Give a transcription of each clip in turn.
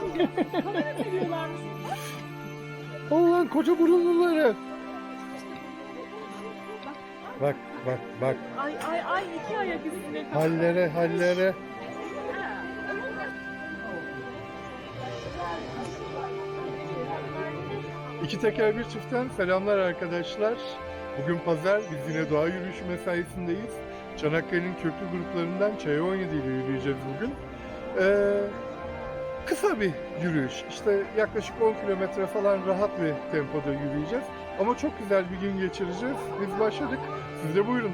çünkü. Kamera seviyorlarmış. Allah'ın koca burunluları. Bak bak bak Ay ay ay iki ayak üstüne. hallere hallere. İki teker bir çiftten selamlar arkadaşlar. Bugün pazar, biz yine doğa yürüyüşü mesaisindeyiz. Çanakkale'nin köprü gruplarından 17 ile yürüyeceğiz bugün. Ee, kısa bir yürüyüş. İşte yaklaşık 10 kilometre falan rahat bir tempoda yürüyeceğiz. Ama çok güzel bir gün geçireceğiz. Biz başladık. Siz de buyurun.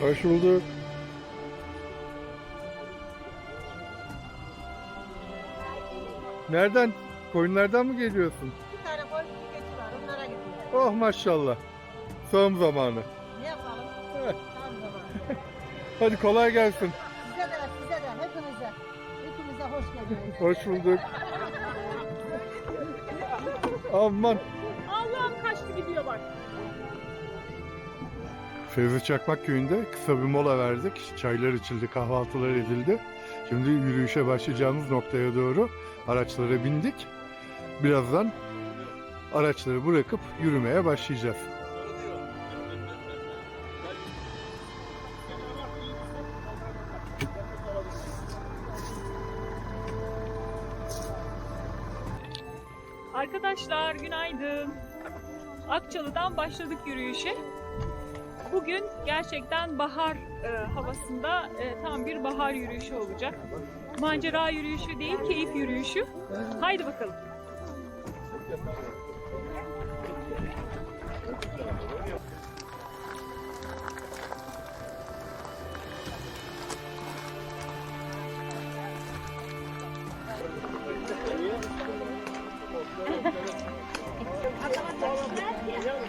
Hoş bulduk. Nereden? Koyunlardan mı geliyorsun? Bir tane keçi var, onlara gidiyor. Oh maşallah. Sağım zamanı. Hadi kolay gelsin. Size de, size de, hepinize. Hepinize hoş geldiniz. Hoş bulduk. Aman. Allah'ım kaçtı gidiyor bak. Fevzi Çakmak köyünde kısa bir mola verdik. Çaylar içildi, kahvaltılar edildi. Şimdi yürüyüşe başlayacağımız noktaya doğru araçlara bindik. Birazdan araçları bırakıp yürümeye başlayacağız. Arkadaşlar günaydın. Akçalı'dan başladık yürüyüşe. Bugün gerçekten bahar e, havasında e, tam bir bahar yürüyüşü olacak. Macera yürüyüşü değil, keyif yürüyüşü. Haydi bakalım.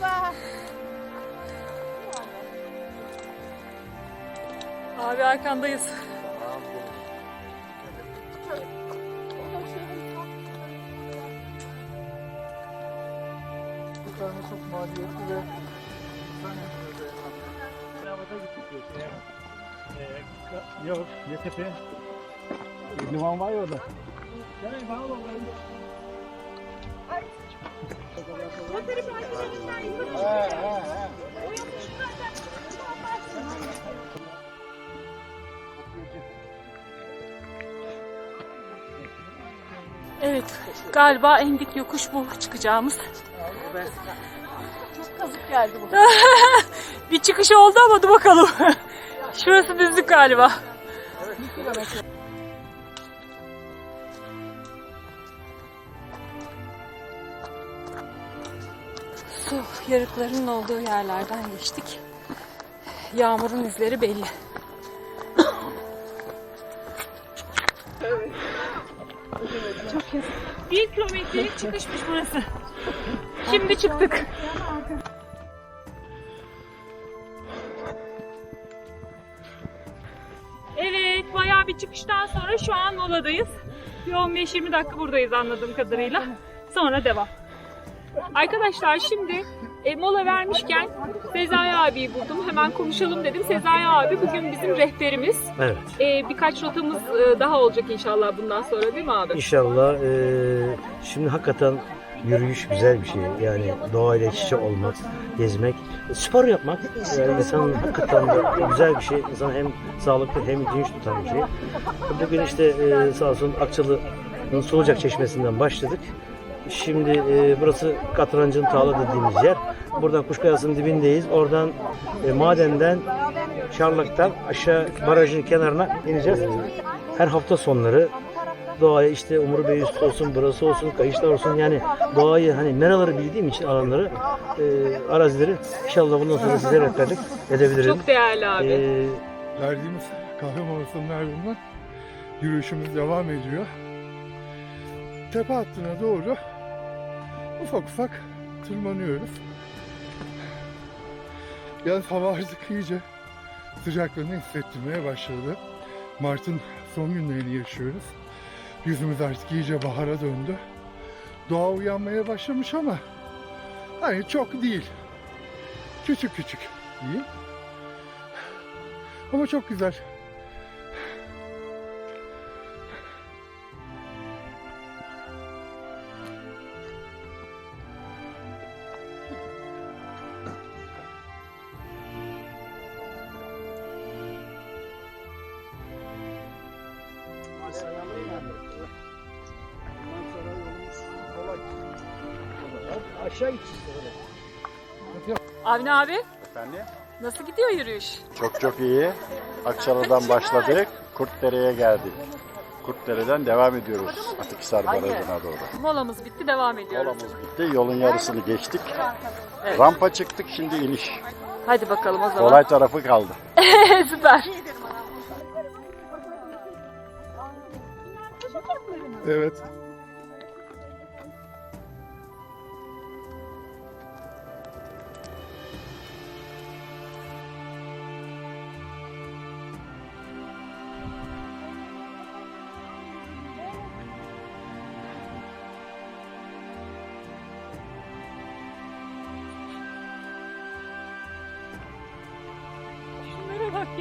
Merhaba. Abi arkandayız. Bu tane çok maliyetli ve gittik yok, Yetepe. Liman var ya orada. Yani Evet, galiba en dik yokuş bu çıkacağımız. Çok kazık geldi bu. bir çıkış oldu ama dur bakalım. Şurası düzlük galiba. Su yarıklarının olduğu yerlerden geçtik. Yağmurun izleri belli. Çok yazık. Bir kilometrelik çıkışmış burası. Şimdi çıktık. Evet, bayağı bir çıkıştan sonra şu an moladayız. Bir 15-20 dakika buradayız anladığım kadarıyla. Sonra devam. Arkadaşlar şimdi e, mola vermişken Sezai abiyi buldum. Hemen konuşalım dedim. Sezai abi bugün bizim rehberimiz. Evet. E, birkaç rotamız e, daha olacak inşallah bundan sonra değil mi abi? İnşallah eee, şimdi hakikaten yürüyüş güzel bir şey. Yani doğayla iç içe olmak, gezmek, spor yapmak yani insanın hakikaten de güzel bir şey. İnsan hem sağlıklı hem dinç tutan bir şey. Bugün işte eee sağ olsun Akçalı'nın Solucak Çeşmesi'nden başladık. Şimdi eee, burası Katrancı'nın Tağla dediğimiz yer. Buradan Kuşkayası'nın dibindeyiz. Oradan e, madenden Çarlık'tan aşağı barajın kenarına ineceğiz. Her hafta sonları doğaya işte Umur Bey üstü olsun, burası olsun, kayışlar olsun yani doğayı hani meraları bildiğim için alanları, e, arazileri inşallah bundan sonra size rehberlik edebilirim. Çok değerli abi. E, verdiğimiz kahve molasının ardından yürüyüşümüz devam ediyor. Tepe hattına doğru ufak ufak tırmanıyoruz. Yalnız hava artık iyice sıcaklığını hissettirmeye başladı. Mart'ın son günlerini yaşıyoruz. Yüzümüz artık iyice bahara döndü. Doğa uyanmaya başlamış ama hani çok değil. Küçük küçük diyeyim. Ama çok güzel. Aşağı gideceğiz. Avni abi Efendim? nasıl gidiyor yürüyüş? Çok çok iyi. Akçalı'dan başladık. Kurtdere'ye geldik. Kurtdere'den devam ediyoruz. Atıkhisar Barajı'na doğru. Molamız bitti devam ediyoruz. Molamız bitti. Yolun yarısını geçtik. Evet. Rampa çıktık şimdi iniş. Hadi bakalım o zaman. Kolay tarafı kaldı. Süper. Evet.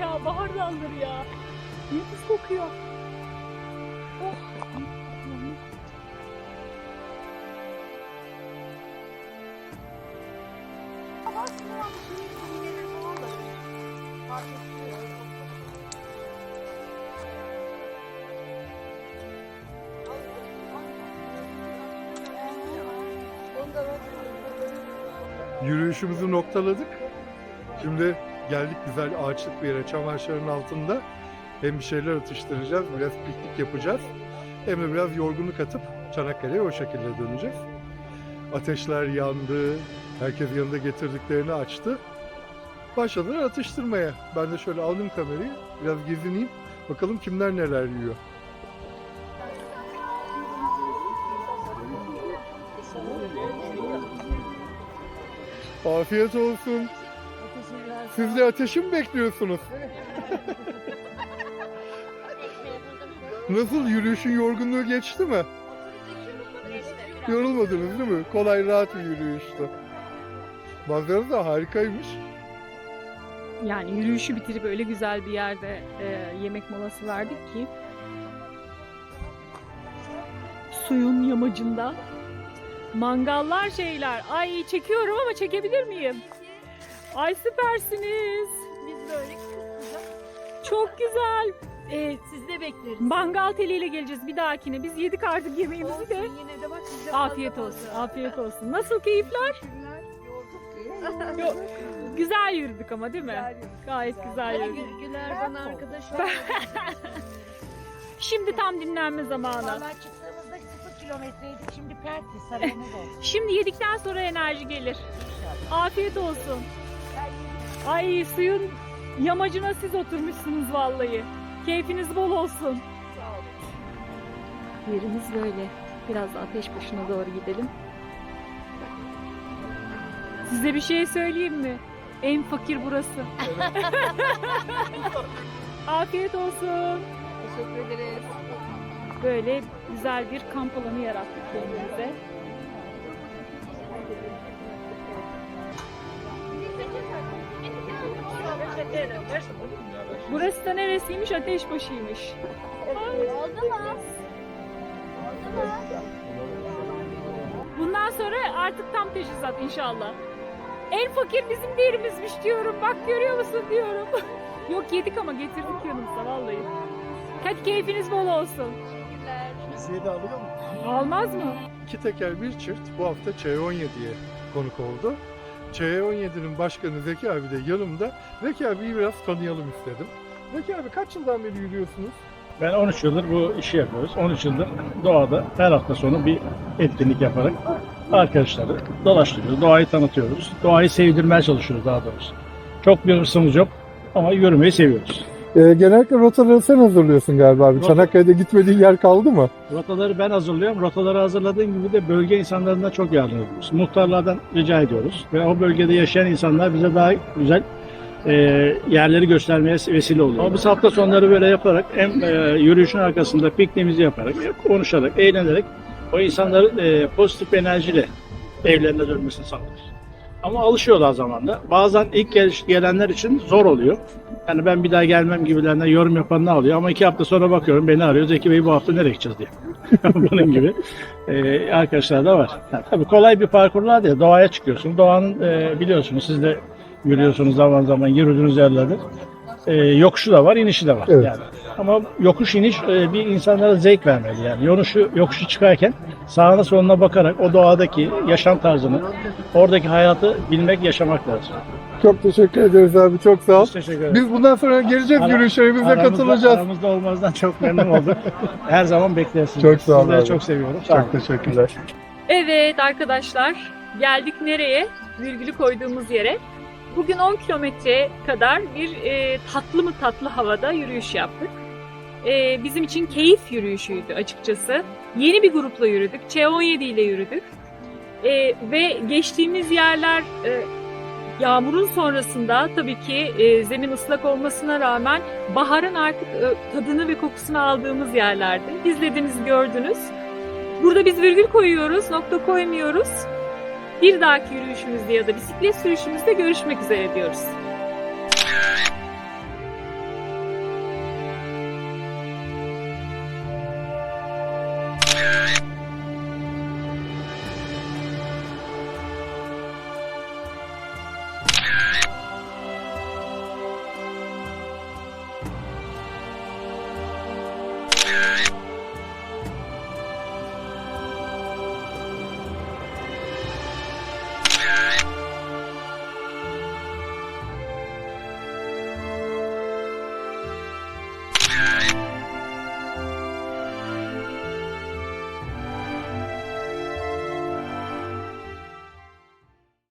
Ya bahar dalları ya. Nefis kokuyor. Oh. Yürüyüşümüzü noktaladık. Şimdi geldik güzel ağaçlık bir yere çam ağaçlarının altında. Hem bir şeyler atıştıracağız, biraz piknik yapacağız. Hem de biraz yorgunluk atıp Çanakkale'ye o şekilde döneceğiz. Ateşler yandı, herkes yanında getirdiklerini açtı. Başladılar atıştırmaya. Ben de şöyle aldım kamerayı, biraz gezineyim. Bakalım kimler neler yiyor. Afiyet olsun. Siz de ateşi mi bekliyorsunuz? Nasıl yürüyüşün yorgunluğu geçti mi? Yorulmadınız değil mi? Kolay rahat bir yürüyüştü. Manzara da harikaymış. Yani yürüyüşü bitirip öyle güzel bir yerde e, yemek molası verdik ki suyun yamacında mangallar şeyler. Ay çekiyorum ama çekebilir miyim? Ay süpersiniz. Biz böyle Çok güzel. E, siz de bekleriz. mangal teliyle geleceğiz bir dahakine. Biz yedik artık yemeğimizi de. Yine de bak bizde Afiyet fazla olsun. fazla. Afiyet olsun. Nasıl keyifler? Yok, güzel yürüdük ama değil mi? Güzel yürüdük. Gayet güzel Gül- yürüdük. Güler bana arkadaş. Şimdi tam dinlenme zamanı. Valla çıktığımızda 0 kilometreydik. Şimdi perti sarayımız oldu. Şimdi yedikten sonra enerji gelir. Afiyet olsun. Ay suyun yamacına siz oturmuşsunuz vallahi. Keyfiniz bol olsun. Yerimiz böyle. Biraz da ateş başına doğru gidelim. Size bir şey söyleyeyim mi? En fakir burası. Afiyet olsun. Teşekkür ederiz. Böyle güzel bir kamp alanı yarattık kendimize. Burası da neresiymiş? Ateşbaşıymış. Oldu mu? Bundan sonra artık tam teşhisat inşallah. En fakir bizim değerimizmiş diyorum. Bak görüyor musun diyorum. Yok yedik ama getirdik yanımıza vallahi. Hadi keyfiniz bol olsun. Bizi de alıyor mu? Almaz mı? İki teker bir çift bu hafta Ç17'ye konuk oldu. Ç17'nin başkanı Zeki abi de yanımda. Zeki abiyi biraz tanıyalım istedim. Zeki abi kaç yıldan beri yürüyorsunuz? Ben 13 yıldır bu işi yapıyoruz. 13 yıldır doğada her hafta sonu bir etkinlik yaparak arkadaşları dolaştırıyoruz. Doğayı tanıtıyoruz. Doğayı sevdirmeye çalışıyoruz daha doğrusu. Çok bir hırsımız yok ama yürümeyi seviyoruz. Ee, genellikle rotaları sen hazırlıyorsun galiba abi. Rota- Çanakkale'de gitmediğin yer kaldı mı? Rotaları ben hazırlıyorum. Rotaları hazırladığım gibi de bölge insanlarına çok yardım ediyoruz. Muhtarlardan rica ediyoruz. Ve o bölgede yaşayan insanlar bize daha güzel e, yerleri göstermeye vesile oluyor. Ama biz hafta sonları böyle yaparak hem e, yürüyüşün arkasında pikniğimizi yaparak, e, konuşarak, eğlenerek o insanların e, pozitif enerjiyle evlerine dönmesini sağlıyoruz. Ama alışıyorlar zamanla. Bazen ilk gel- gelenler için zor oluyor. Yani ben bir daha gelmem gibilerine yorum yapanlar oluyor. Ama iki hafta sonra bakıyorum beni arıyor. Zeki Bey bu hafta nereye gideceğiz diye. Bunun gibi e, arkadaşlar da var. Yani tabii kolay bir parkurlar değil. Doğaya çıkıyorsun. Doğanın e, biliyorsunuz siz de yürüyorsunuz zaman zaman yürüdüğünüz yerlerde. E, yokuşu da var, inişi de var. Evet. Yani. Ama yokuş iniş e, bir insanlara zevk vermeli yani. Yokuşu, yokuşu çıkarken sağına soluna bakarak o doğadaki yaşam tarzını, oradaki hayatı bilmek, yaşamak lazım. Çok teşekkür ederiz abi. Çok sağ ol. Biz teşekkür ederiz. Biz bundan sonra geleceğiz Ara- yürüyüşlerimize Aramızda- katılacağız. Aramızda olmazdan çok memnun olduk. Her zaman bekleriz. Çok sağ ol Sizleri abi. çok seviyorum. Sağ olun. Çok teşekkürler. Evet arkadaşlar geldik nereye? Virgülü koyduğumuz yere. Bugün 10 kilometre kadar bir e, tatlı mı tatlı havada yürüyüş yaptık. E, bizim için keyif yürüyüşüydü açıkçası. Yeni bir grupla yürüdük. C17 ile yürüdük. E, ve geçtiğimiz yerler e, yağmurun sonrasında tabii ki e, zemin ıslak olmasına rağmen baharın artık e, tadını ve kokusunu aldığımız yerlerdi. İzlediniz, gördünüz. Burada biz virgül koyuyoruz, nokta koymuyoruz. Bir dahaki yürüyüşümüzde ya da bisiklet sürüşümüzde görüşmek üzere diyoruz.